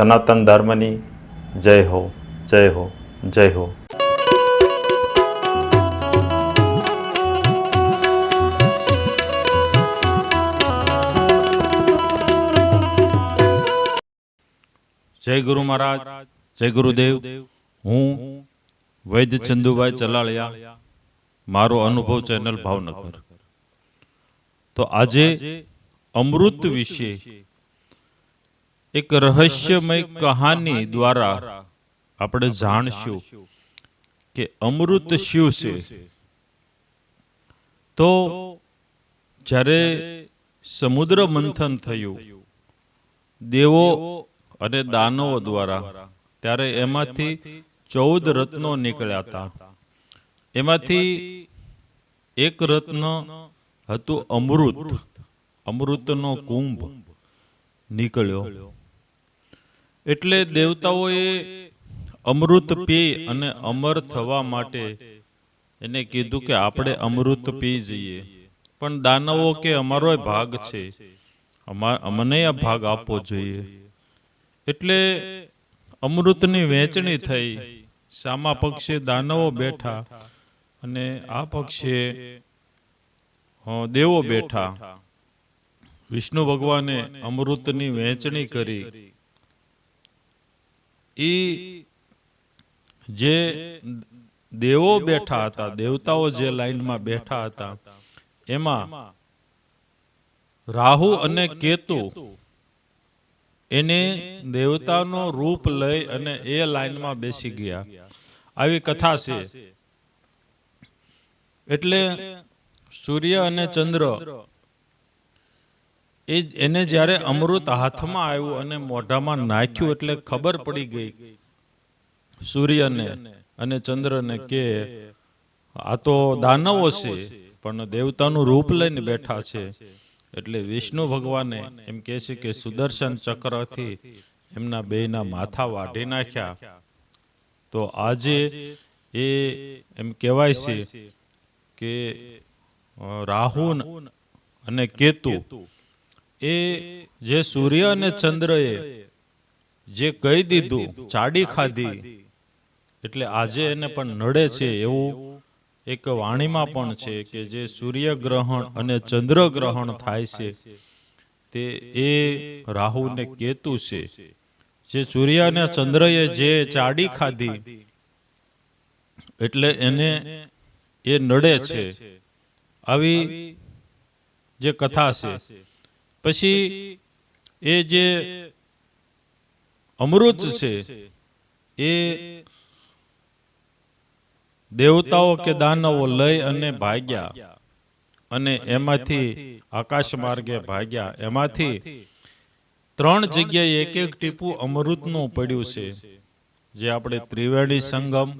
સનાતન ધર્મની જય હો જય હો જય હો. જય ગુરુ મહારાજ, જય ગુરુદેવ. હું વૈદ્ય ચંદુભાઈ ચલાળિયા, મારો અનુભવ ચેનલ ભાવનગર. તો આજે અમૃત વિશે એક રહસ્યમય કહાની દ્વારા આપણે જાણશું કે અમૃત શું છે તો જ્યારે સમુદ્ર મંથન થયું, દેવો અને દાનવો દ્વારા, ત્યારે એમાંથી ચૌદ રત્નો નીકળ્યા હતા. એમાંથી એક રત્ન હતું અમૃત. અમૃતનો કુંભ નીકળ્યો. એટલે દેવતાઓએ અમૃત પી અને અમર થવા માટે એને કીધું કે આપણે અમૃત પી જઈએ. પણ દાનવો કે અમારો ભાગ છે. અમને આ ભાગ આપવો જોઈએ. એટલે અમૃતની વહેંચણી થઈ. સામા પક્ષે દાનવો બેઠા અને આ પક્ષે દેવો બેઠા. વિષ્ણુ ભગવાને અમૃતની વહેંચણી કરી. જે દેવો બેઠા હતા, દેવતાઓ જે લાઈનમાં બેઠા હતા, એમાં રાહુ અને કેતુ એને દેવતાનો રૂપ લઈ અને એ લાઈનમાં બેસી ગયા. આવી કથા છે. એટલે સૂર્ય અને ચંદ્ર એ એને જ્યારે અમૃત હાથમાં આવ્યું અને મોઢામાં નાખ્યું એટલે ખબર પડી ગઈ. સૂર્યને અને ચંદ્રને કે, આ તો દાનવો છે, પણ દેવતાનું રૂપ લઈને બેઠા છે. એટલે વિષ્ણુ ભગવાને એમ કહે છે કે, સુદર્શન ચક્રથી એમના બેના માથા વાઢી નાખ્યા. તો આજે એ એમ કહેવાય છે કે રાહુ અને કેતુ એ જે સૂર્ય અને ચંદ્રએ જે કહી દીધું, ચાડી ખાધી, એટલે આજે એને પણ નડે છે એવું એક વાણીમાં પણ છે કે જે સૂર્યગ્રહણ અને ચંદ્રગ્રહણ થાય છે, તે એ રાહુ ને કેતુ છે. જે સૂર્ય અને ચંદ્રએ જે ચાડી ખાધી, એટલે એને એ નડે છે. આવી જે કથા છે પછી એ જે અમૃત છે, એ દેવતાઓ કે દાનવો લઈ અને ભાગ્યા અને એમાંથી આકાશ માર્ગે ભાગ્યા. એમાંથી ત્રણ જગ્યાએ એક એક ટીપું અમૃતનું પડ્યું છે, જે આપણે ત્રિવેણી સંગમ,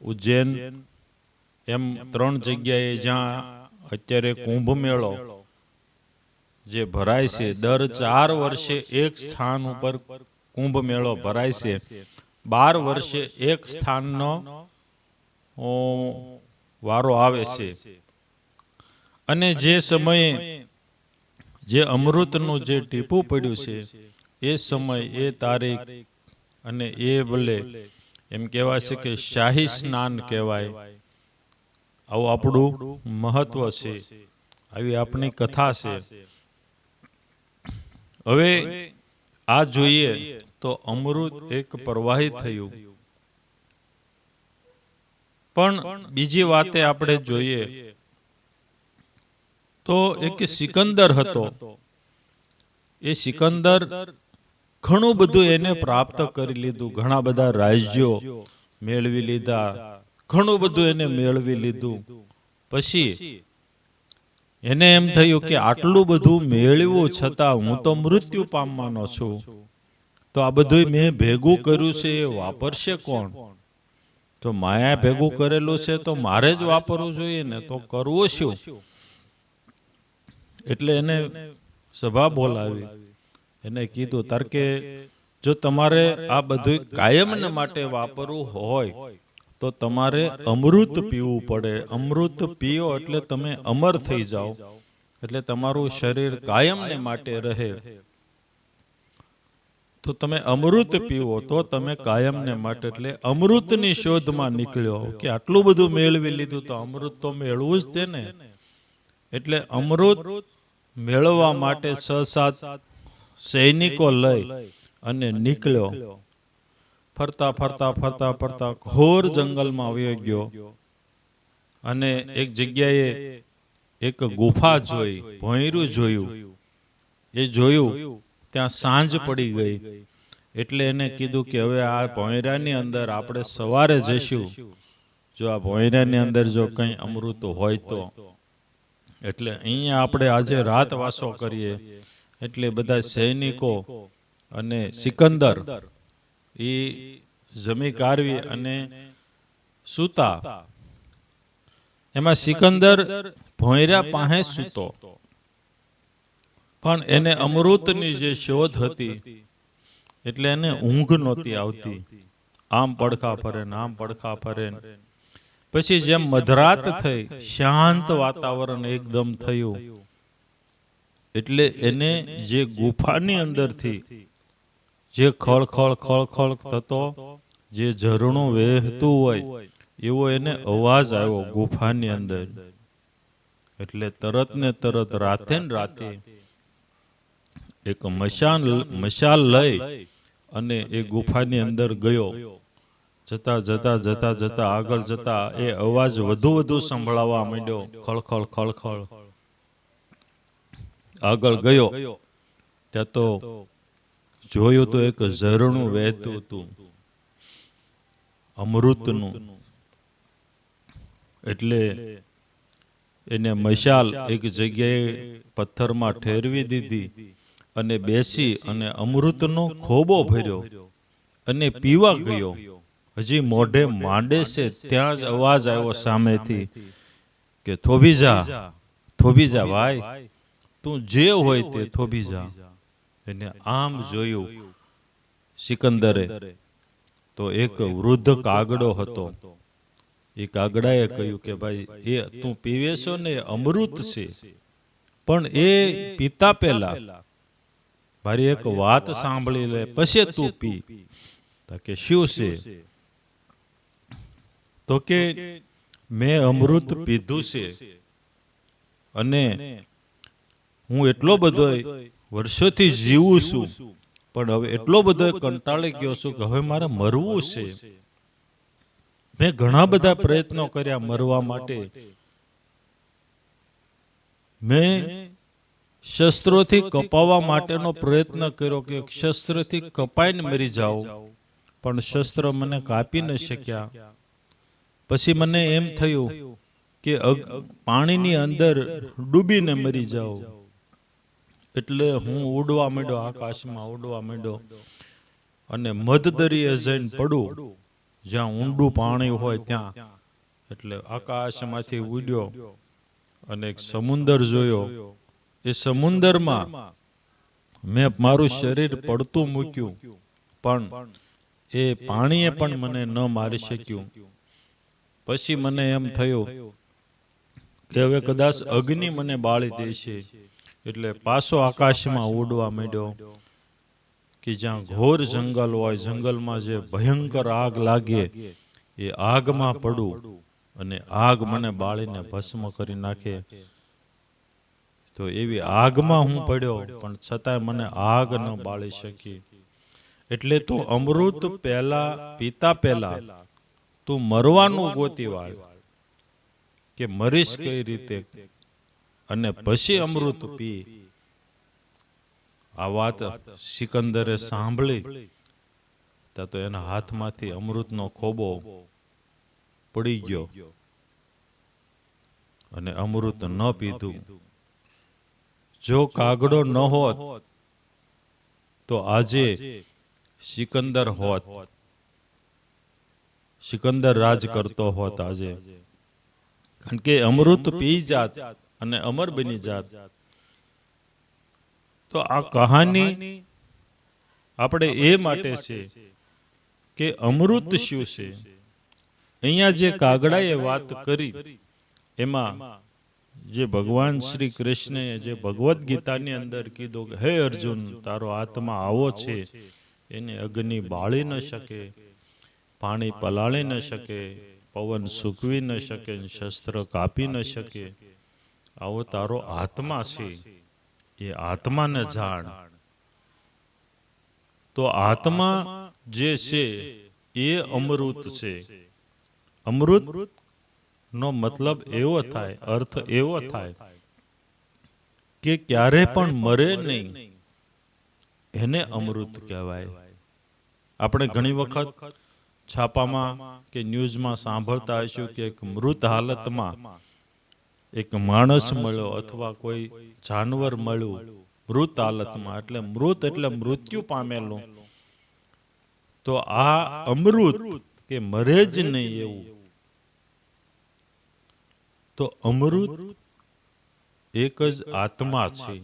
ઉજ્જૈન, એમ ત્રણ જગ્યાએ જ્યાં અત્યારે કુંભ મેળો જે ભરાય છે દર ચાર વર્ષે એક સ્થાન ઉપર કુંભ મેળો ભરાય છે. બાર વર્ષે એક સ્થાનનો વારો આવે છે. અને જે સમયે જે અમૃતનું જે ટીપું પડ્યું છે એ સમય એ તારીખ અને એ ભલે એમ કહેવાય છે કે શાહી સ્નાન કહેવાય. આવું આપણું મહત્વ છે. આવી આપણી કથા છે. હવે આ જોઈએ તો અમૃત એક પ્રવાહી થયું. પણ બીજી વાતે આપણે જોઈએ તો એક સિકંદર હતો. એ સિકંદર ઘણું બધું એને પ્રાપ્ત કરી લીધું. ઘણા બધા રાજ્યો મેળવી લીધા. ઘણું બધું એને મેળવી લીધું. પછી એને એમ થયું કે આટલું બધું મેળવ્યું છતાં હું તો મૃત્યુ પામવાનો છું. તો આ બધું મેં ભેગું કર્યું છે એ વાપરશે કોણ? તો માયા ભેગું કરેલું છે તો મારે જ વાપરવું જોઈએ ને તો કરવું શું? એટલે એને સભા બોલાવી. એને કીધું, તરકે જો તમારે આ બધું કાયમને માટે વાપરવું હોય તો તમારે અમૃત પીવું પડે. અમૃત પીઓ એટલે તમે અમર થઈ જાઓ. એટલે તમારું શરીર કાયમને માટે રહે. તો તમે અમૃત પીવો તો તમે કાયમને માટે. એટલે અમૃતની શોધમાં નીકળ્યો કે આટલું બધું મેળવી લીધું તો અમૃત તો મેળવું જ તે ને. એટલે અમૃત મેળવવા માટે છ સાત સૈનિકો લઈ અને નીકળ્યો. ફરતા ફરતા ફરતા ફરતા ઘોર જંગલમાં વયો ગયો. અને એક જગ્યાએ એક ગુફા જોઈ, ભોંયરું જોયું. એ જોયું, ત્યાં સાંજ પડી ગઈ. એટલે એને કીધું કે હવે આ ભોંયરાની અંદર આપણે સવારે જઈશું. જો આ ભોંયરાની અંદર જો કંઈ અમૃત હોય તો. એટલે અહીંયા આપણે આજે રાત વાસો કરીએ. એટલે બધા સૈનિકો અને સિકંદર એ જમી કારવી અને સૂતા. એમાં સિકંદર ભોંયરા પાસે સૂતો. પણ એને અમૃતની જે શોધ હતી, એટલે એને ઊંઘ નહોતી આવતી. આમ પડખા ફરે આમ પડખા ફરે પછી જેમ મધરાત થઈ, શાંત વાતાવરણ એકદમ થયું. એટલે એને જે ગુફાની અંદરથી જે ખળખળ ખળખળ થતો, જે ઝરણું વહેતું હોય, એવો એને અવાજ આવ્યો ગુફાની અંદર. એટલે તરત ને તરત રાતે ને રાતે એક મશાન, મશાલ લઈ અને એ ગુફાની અંદર ગયો. જતા જતા જતા જતા આગળ જતા એ અવાજ વધુ વધુ સંભળાવા માંડ્યો. ખળખળ ખળખળ આગળ ગયો. ત્યાં તો જોયું તો એક ઝરણું વહેતું હતું. અમૃતનું. એટલે એને મશાલ એક જગ્યાએ પથ્થરમાં ઠેરવી દીધી અને બેસી અને અમૃતનો ખોબો ભર્યો અને પીવા ગયો. હજી મોઢે માંડે છે ત્યાં જ અવાજ આવ્યો સામેથી કે થોભી જા થોભી જા ભાઈ, તું જે હોય તે થોભી જા એને આમ જોયું સિકંદરે. તો એક વૃદ્ધ કાગડો હતો. એ કાગડાએ કહ્યું કે, ભાઈ, એ તું પીવે ને અમૃત છે, પણ એ પીતા પહેલા મારી એક વાત સાંભળી લે, પછી તું પી. કે, શું છે? તો કે, મેં અમૃત પીધું છે અને હું એટલો બધો વર્ષોથી જીવું છું. પણ હવે એટલો બધો કંટાળી ગયો છું કે હવે મારે મરવું છે. મેં ઘણા બધા પ્રયત્નો કર્યા મરવા માટે. મેં શસ્ત્રોથી કપાવવા માટેનો પ્રયત્ન કર્યો કે શસ્ત્રથી કપાઈને મરી જાઓ. પણ શસ્ત્ર મને કાપી ન શક્યા. પછી મને એમ થયું કે પાણીની અંદર ડૂબીને મરી જાઓ. એટલે હું ઉડવા માંડ્યો, આકાશમાં ઉડવા માંડ્યો. અને મધદરીએ જઈને પડું. જ્યાં ઊંડું પાણી હોય ત્યાં. એટલે આકાશમાંથી ઉડ્યો અને એક સમુંદર જોયો. એ સમુંદરમાં મેં મારું શરીર પડતું મૂક્યું. પણ એ પાણીએ પણ મને ન મારી શક્યું. પછી મને એમ થયું કે હવે કદાચ અગ્નિ મને બાળી દેશે. એટલે પાછો આકાશમાં ઉડવા માંડ્યો કે જ્યાં ઘોર જંગલ હોય, જંગલમાં જે ભયંકર આગ લાગે, એ આગમાં પડું અને આગ મને બાળીને ભસ્મ કરી નાખે. તો એવી આગમાં હું પડ્યો, પણ છતાંય મને આગ ન બાળી શકી. એટલે તું અમૃત પહેલા, પીતા પહેલા, તું મરવાનું ગોતી વાળ કે મરીશ કઈ રીતે? અને પછી અમૃત પી. આ વાત સિકંદરે સાંભળી. તો એના હાથમાંથી અમૃતનો ખોબો પડી ગયો. અને અમૃત ન પીધું. જો કાગડો ન હોત, તો આજે સિકંદર હોત. સિકંદર રાજ કરતો હોત આજે. કારણ કે અમૃત પી જાત. અને અમર બની જાત. તો આ કહાની આપણે એ માટે છે કે અમૃત શું છે? અહીંયા જે કાગડાએ વાત કરી એમાં જે ભગવાન શ્રી કૃષ્ણે જે ભગવદ્ ગીતાની અંદર કીધું કે હે અર્જુન તારો આત્મા આવો છે. એને અગ્નિ બાળી ન શકે પાણી પલાળી ન શકે પવન સૂકવી ન શકે શસ્ત્ર કાપી ન શકે. આવો તારો આત્મા છે. એ આત્માને જાણ. તો આત્મા જે છે એ અમૃત છે. અમૃત નો મતલબ એવો થાય અર્થ એવો થાય કે ક્યારે પણ મરે નહીં. એને અમૃત કહેવાય. આપણે ઘણી વખત છાપામાં કે ન્યૂઝમાં સાંભળતા હશું કે મૃત હાલતમાં એક માણસ મળ્યો અથવા કોઈ જાનવર મળ્યું મૃત હાલતમાં એટલે મૃત એટલે મૃત્યુ પામેલું. તો આ અમૃત કે મરે જ નહીં એવું. તો અમૃત એક જ આત્મા છે.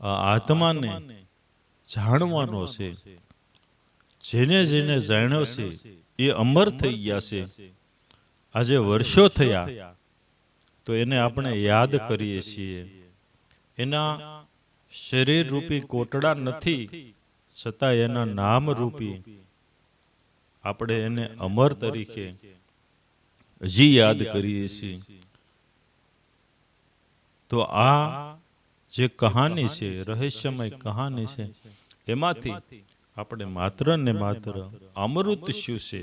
આ આત્માને જાણવાનો છે. જેને જેને જાણ્યો છે એ અમર થઈ ગયા છે. આજે વર્ષો થયા. તો એને આપણે યાદ કરીએ છીએ. એના શરીર રૂપી કોટડા નથી છતાં એના નામ રૂપી આપણે એને અમર તરીકે હજી યાદ કરીએ છીએ. તો આ જે કહાની છે, રહસ્યમય કહાની છે, એમાંથી આપણે માત્ર ને માત્ર અમૃત શું છે?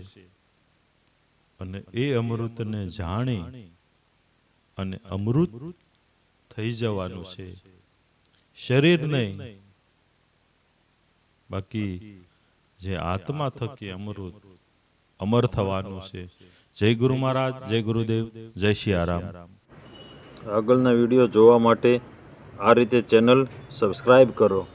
અને એ અમૃતને જાણી અને અમૃત થઈ જવાનું છે. શરીર નહીં. બાકી જે આત્મા થકી અમૃત અમર થવાનું છે. જય ગુરુ મહારાજ જય ગુરુદેવ જય સિયારામ આગળના વીડિયો જોવા માટે આ રીતે ચેનલ સબસ્ક્રાઈબ કરો.